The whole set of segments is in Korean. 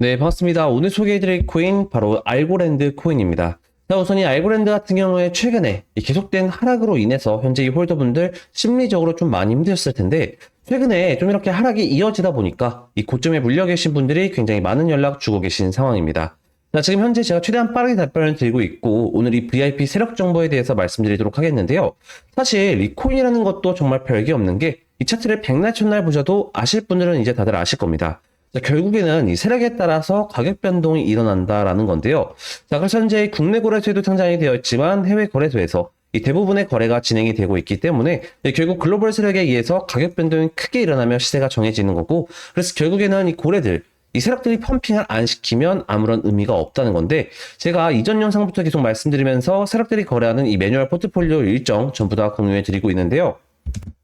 네, 반갑습니다. 오늘 소개해드릴 코인 바로 알고랜드 코인입니다. 자, 우선 이 알고랜드 같은 경우에 최근에 이 계속된 하락으로 인해서 현재 이 홀더분들 심리적으로 좀 많이 힘드셨을 텐데 최근에 좀 이렇게 하락이 이어지다 보니까 이 고점에 물려 계신 분들이 굉장히 많은 연락 주고 계신 상황입니다. 자, 지금 현재 제가 최대한 빠르게 답변을 드리고 있고 오늘 이 VIP 세력 정보에 대해서 말씀드리도록 하겠는데요. 사실 이 코인이라는 것도 정말 별게 없는 게 이 차트를 백날 첫날 보셔도 아실 분들은 이제 다들 아실 겁니다. 자, 결국에는 이 세력에 따라서 가격 변동이 일어난다라는 건데요. 자, 그래서 현재 국내 거래소에도 상장이 되어 있지만 해외 거래소에서 이 대부분의 거래가 진행이 되고 있기 때문에 이 결국 글로벌 세력에 의해서 가격 변동이 크게 일어나며 시세가 정해지는 거고 그래서 결국에는 이 고래들 이 세력들이 펌핑을 안 시키면 아무런 의미가 없다는 건데 제가 이전 영상부터 계속 말씀드리면서 세력들이 거래하는 이 매뉴얼 포트폴리오 일정 전부 다 공유해 드리고 있는데요.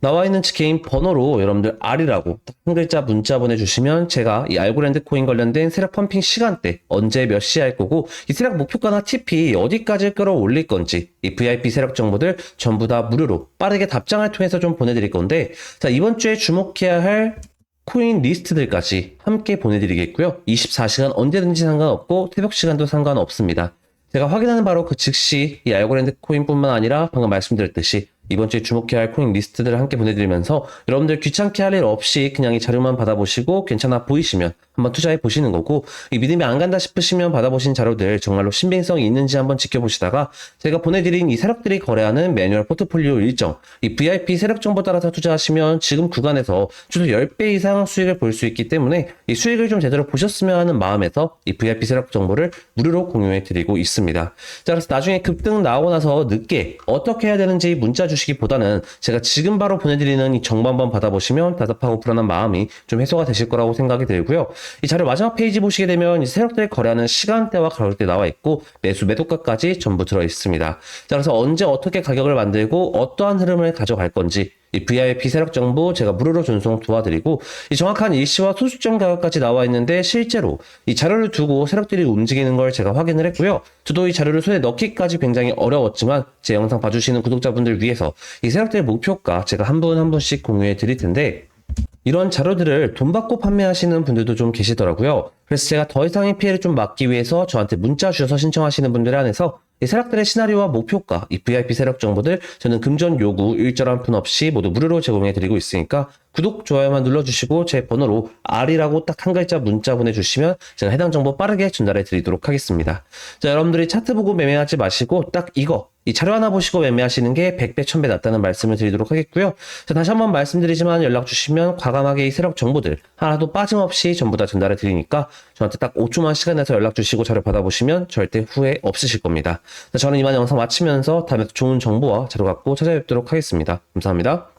나와 있는 개인 번호로 여러분들 R이라고 딱한 글자 문자 보내주시면 제가 이 알고랜드 코인 관련된 세력 펌핑 시간대 언제 몇 시에 할 거고 이 세력 목표가나 TP 어디까지 끌어올릴 건지 이 VIP 세력 정보들 전부 다 무료로 빠르게 답장을 통해서 좀 보내드릴 건데 자 이번 주에 주목해야 할 코인 리스트들까지 함께 보내드리겠고요. 24시간 언제든지 상관없고 새벽 시간도 상관없습니다. 제가 확인하는 바로 그 즉시 이 알고랜드 코인뿐만 아니라 방금 말씀드렸듯이 이번 주에 주목해야 할 코인 리스트들을 함께 보내드리면서 여러분들 귀찮게 할 일 없이 그냥 이 자료만 받아보시고 괜찮아 보이시면 한번 투자해 보시는 거고 이 믿음이 안 간다 싶으시면 받아보신 자료들 정말로 신빙성이 있는지 한번 지켜보시다가 제가 보내드린 이 세력들이 거래하는 매뉴얼 포트폴리오 일정 이 VIP 세력 정보 따라서 투자하시면 지금 구간에서 최소 10배 이상 수익을 볼 수 있기 때문에 이 수익을 좀 제대로 보셨으면 하는 마음에서 이 VIP 세력 정보를 무료로 공유해 드리고 있습니다. 자 그래서 나중에 급등 나오고 나서 늦게 어떻게 해야 되는지 문자 주시기보다는 제가 지금 바로 보내드리는 이 정보 한번 받아보시면 답답하고 불안한 마음이 좀 해소가 되실 거라고 생각이 들고요. 이 자료 마지막 페이지 보시게 되면 이 세력들이 거래하는 시간대와 가격대 나와 있고 매수 매도가까지 전부 들어 있습니다. 자 그래서 언제 어떻게 가격을 만들고 어떠한 흐름을 가져갈 건지 이 VIP 세력 정보 제가 무료로 전송 도와드리고 이 정확한 일시와 소수점 가격까지 나와 있는데 실제로 이 자료를 두고 세력들이 움직이는 걸 제가 확인을 했고요. 저도 이 자료를 손에 넣기까지 굉장히 어려웠지만 제 영상 봐주시는 구독자분들 위해서 이 세력들의 목표가 제가 한 분한 분씩 공유해 드릴 텐데 이런 자료들을 돈 받고 판매하시는 분들도 좀 계시더라고요. 그래서 제가 더 이상의 피해를 좀 막기 위해서 저한테 문자 주셔서 신청하시는 분들 안에서 이 세력들의 시나리오와 목표가, 이 VIP 세력 정보들 저는 금전 요구 일절 한 푼 없이 모두 무료로 제공해 드리고 있으니까 구독, 좋아요만 눌러주시고 제 번호로 R이라고 딱 한 글자 문자 보내주시면 제가 해당 정보 빠르게 전달해 드리도록 하겠습니다. 자, 여러분들이 차트 보고 매매하지 마시고 딱 이거 이 자료 하나 보시고 매매하시는 게 100배, 1000배 낫다는 말씀을 드리도록 하겠고요. 자, 다시 한번 말씀드리지만 연락 주시면 과감하게 이 세력 정보들 하나도 빠짐없이 전부 다 전달해 드리니까 저한테 딱 5초만 시간 내서 연락 주시고 자료 받아보시면 절대 후회 없으실 겁니다. 자, 저는 이만 영상 마치면서 다음에 또 좋은 정보와 자료 갖고 찾아뵙도록 하겠습니다. 감사합니다.